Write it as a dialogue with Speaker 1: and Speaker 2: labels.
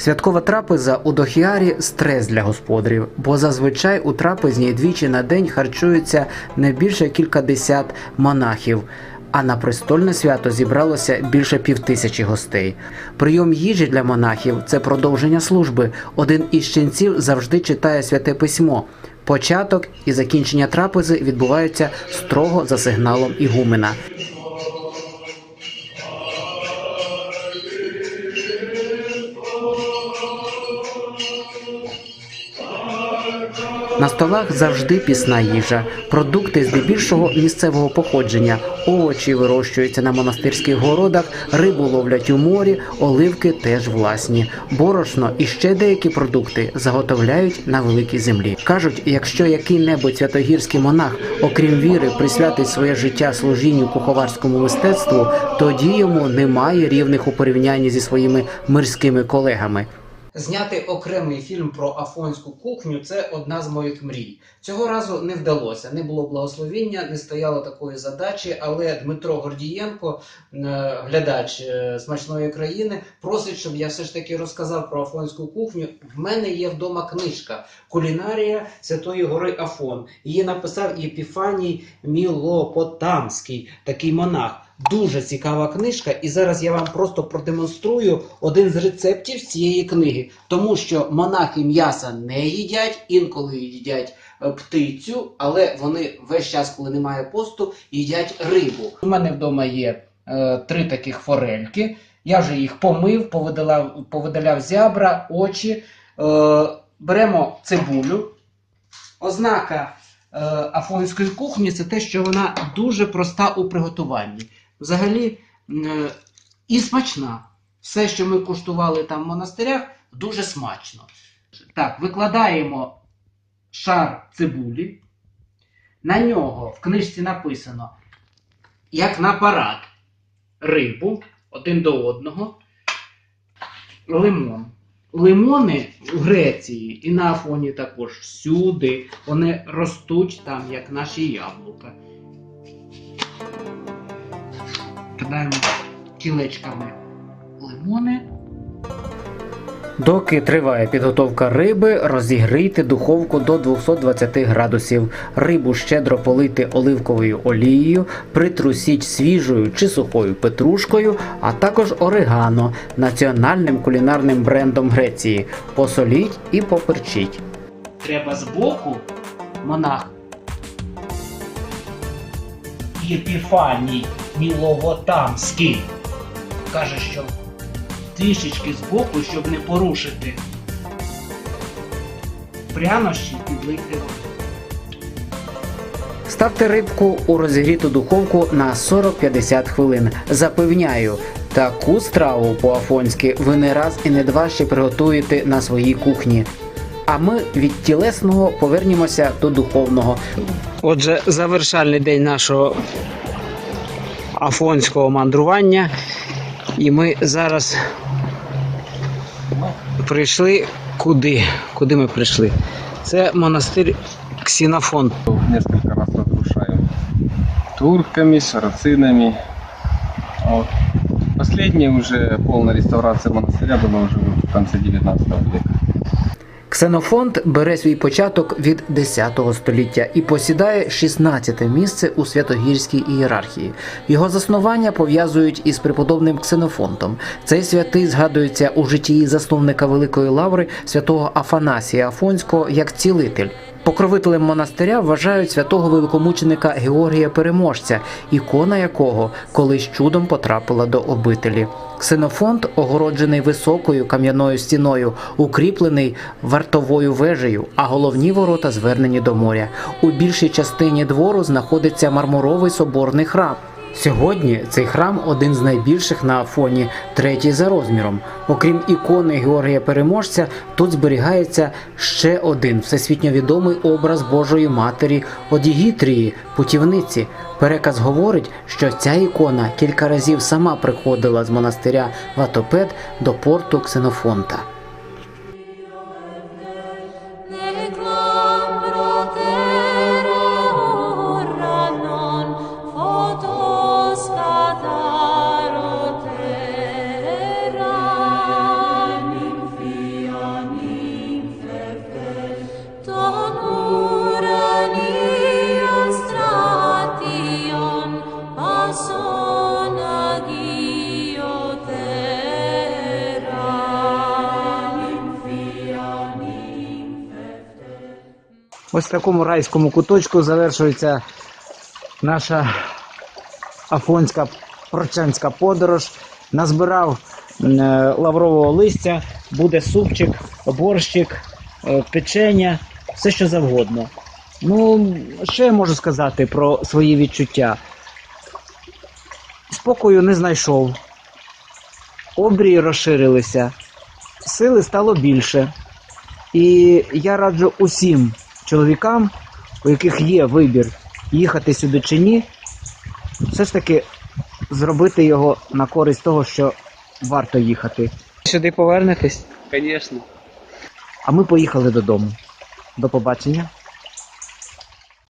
Speaker 1: Святкова трапеза у Дохіарі стрес для господарів, бо зазвичай у трапезній двічі на день харчуються не більше кількадесят монахів. А на престольне свято зібралося більше півтисячі гостей. Прийом їжі для монахів це продовження служби. Один із ченців завжди читає святе письмо. Початок і закінчення трапези відбуваються строго за сигналом ігумена. На столах завжди пісна їжа, продукти здебільшого місцевого походження, овочі вирощуються на монастирських городах, рибу ловлять у морі, оливки теж власні. Борошно і ще деякі продукти заготовляють на великій землі. кажуть, якщо який-небудь святогірський монах, окрім віри, присвятить своє життя служінню куховарському мистецтву, тоді йому немає рівних у порівнянні зі своїми мирськими колегами. Зняти окремий фільм про афонську кухню це одна з моїх мрій. Цього разу не вдалося, не було благословіння, не стояло такої задачі. Але Дмитро Гордієнко, е, глядач е, смачної країни, просить, щоб я все ж таки розказав про афонську кухню. В мене є вдома книжка Кулінарія Святої Гори Афон. Її написав Єпіфаній Мілопотамський, такий монах. Дуже цікава книжка, і зараз я вам просто продемонструю один з рецептів цієї книги, тому що монахи м'яса не їдять, інколи їдять е, птицю, але вони весь час, коли немає посту, їдять рибу. У мене вдома є е, три таких форельки. Я вже їх помив, повидаляв, повидаляв зябра, очі. Е, беремо цибулю. Ознака е, афонської кухні це те, що вона дуже проста у приготуванні. Взагалі е, і смачна. Все, що ми куштували там в монастирях, дуже смачно. Так, викладаємо шар цибулі. На нього в книжці написано, як на парад, рибу один до одного, лимон. Лимони в Греції і на Афоні також всюди. Вони ростуть там, як наші яблука. Кидаємо кілечками лимони. Доки триває підготовка риби, розігрійте духовку до 220 градусів. Рибу щедро полити оливковою олією, притрусіть свіжою чи сухою петрушкою, а також орегано, національним кулінарним брендом Греції. Посоліть і поперчіть. Треба збоку монах Єпіфаній Міловотамський каже, що трішечки збоку, щоб не порушити прянощі підлийте воду. Ставте рибку у розігріту духовку на 40-50 хвилин. Запевняю, таку страву по-афонськи ви не раз і не два ще приготуєте на своїй кухні. А ми від тілесного повернімося до духовного. Отже, завершальний день нашого афонського мандрування. І ми зараз прийшли куди? Куди ми прийшли? Це монастир Ксінофон.
Speaker 2: несколько раз разрушаем турками, сарацинами. Вот. Последняя уже полная реставрация монастыря была уже в конце 19 века.
Speaker 1: Ксенофонд бере свій початок від 10 століття і посідає 16 місце у святогірській ієрархії. Його заснування пов'язують із преподобним Ксенофонтом. Цей святий згадується у житті засновника Великої лаври святого Афанасія Афонського як цілитель. Покровителем монастиря вважають святого великомученика Георгія Переможця, ікона якого колись чудом потрапила до обителі. Ксенофонд огороджений високою кам'яною стіною, укріплений вартовою вежею, а головні ворота звернені до моря. У більшій частині двору знаходиться мармуровий соборний храм. Сьогодні цей храм один з найбільших на Афоні, третій за розміром. Окрім ікони Георгія Переможця, тут зберігається ще один всесвітньо відомий образ Божої Матері Одігітрії, путівниці. Переказ говорить, що ця ікона кілька разів сама приходила з монастиря Ватопед до порту Ксенофонта. Ось в такому райському куточку завершується наша афонська прочанська подорож. Назбирав е, лаврового листя, буде супчик, борщик, е, печення, все що завгодно. Ну, що я можу сказати про свої відчуття? Спокою не знайшов. Обрії розширилися, сили стало більше. І я раджу усім чоловікам, у яких є вибір їхати сюди чи ні, все ж таки зробити його на користь того, що варто їхати. Сюди повернетесь,
Speaker 2: Звісно.
Speaker 1: а ми поїхали додому. До побачення.